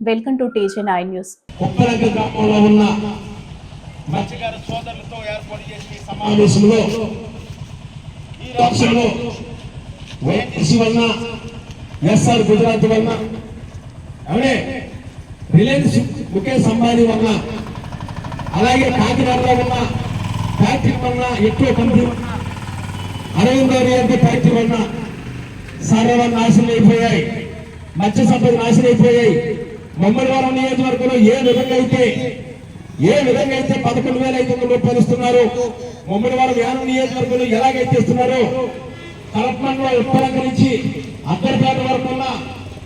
welcome to TJ nine news సోదరులతో ఏర్పాటు చేసిన సమావేశంలో ఈ రాష్ట్రంలో వైఎస్సీ వలన ఎస్ఆర్ గుజరాత్ వలన అవునే రిలయన్స్ ముఖేష్ అంబానీ వలన అలాగే కాకినాడలో ఉన్న ఫ్యాక్టరీ వలన ఎక్కువ కంపెనీ వలన అరవింద్ గారి ఫ్యాక్టరీ వలన సర్వ నాశనం అయిపోయాయి మత్స్య సంపద నాశనం అయిపోయాయి. మమ్మడివారం నియోజకవర్గంలో ఏ విధంగా అయితే ఏ విధంగా అయితే పదకొండు వేల ఐదు వందల రూపాయలు ఇస్తున్నారు మమ్మడివారం యానం నియోజకవర్గంలో ఎలాగైతే ఇస్తున్నారో కడపమండలో ఉత్తరాఖ నుంచి అద్దరిపేట వరకు ఉన్న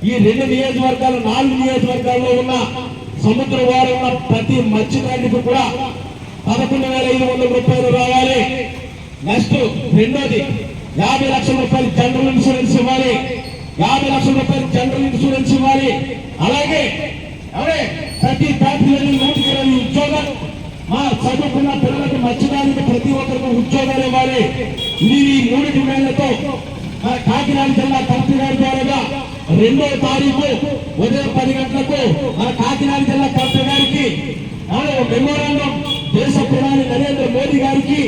ఈ రెండు నియోజకవర్గాలు నాలుగు నియోజకవర్గాల్లో ఉన్న సముద్ర వారు ఉన్న ప్రతి మత్స్యకారుడికి కూడా పదకొండు వేల ఐదు వందల రూపాయలు రావాలి. నెక్స్ట్ రెండోది యాభై లక్షల రూపాయలు జనరల్ ఇన్సూరెన్స్ ఇవ్వాలి. యాభై లక్షల రూపాయలు జనరల్ ఇన్సూరెన్స్ ఇవ్వాలి. అలాగే ప్రతి ఫ్యాక్టరీలో మా చదువుకున్న పిల్లలకి మర్చడానికి ప్రతి ఒక్కరికి ఉద్యోగాలు ఇవ్వాలి. ఇది ఈ మూడు డిమాండ్లతో మన కాకినాడ జిల్లా కలెక్టర్ గారి ద్వారా రెండో తారీఖు ఉదయం పది గంటలకు మన కాకినాడ జిల్లా కలెక్టర్ గారికి మెమోరాండం దేశ ప్రధాని నరేంద్ర మోదీ గారికి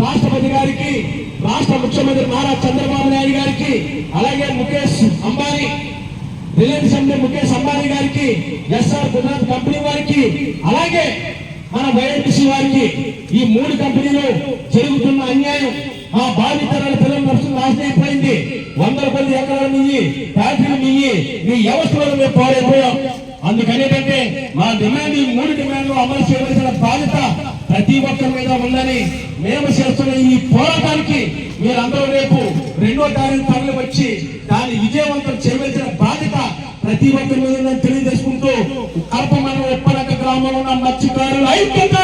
రాష్ట్రపతి గారికి రాష్ట్ర ముఖ్యమంత్రి నారా చంద్రబాబు నాయుడు గారికి అలాగే ముఖేష్ అంబానీ రిలయన్స్ ఎండి ముఖేష్ అంబానీ గారికి ఎస్ఆర్ గుజరాత్ కంపెనీ వారికి అలాగే మన వైఎస్సీ వారికి ఈ మూడు కంపెనీలు జరుగుతున్న అన్యాయం ఆ భావితరాల పిల్లల నష్టం నాశనం అయిపోయింది. వందల కొద్ది ఎకరాలు నుంచి ఫ్యాక్టరీలు మింగి మీ వ్యవస్థలను మేము పాడైపోయాం. అందుకని మా డిమాండ్ ఈ మూడు డిమాండ్లు అమలు చేయవలసిన బాధ్యత ప్రతి ఒక్కరి మీద ఉందని మేము చేస్తున్న ఈ పోరాటానికి మీరందరూ రేపు రెండో తారీఖు తరలి వచ్చి దాన్ని విజయవంతం చేయవలసిన బాధ్యత ప్రతి ఒక్కరి మీద తెలియజేసుకుంటూ కడప ఉన్న మత్స్యకారుల ఐక్యత!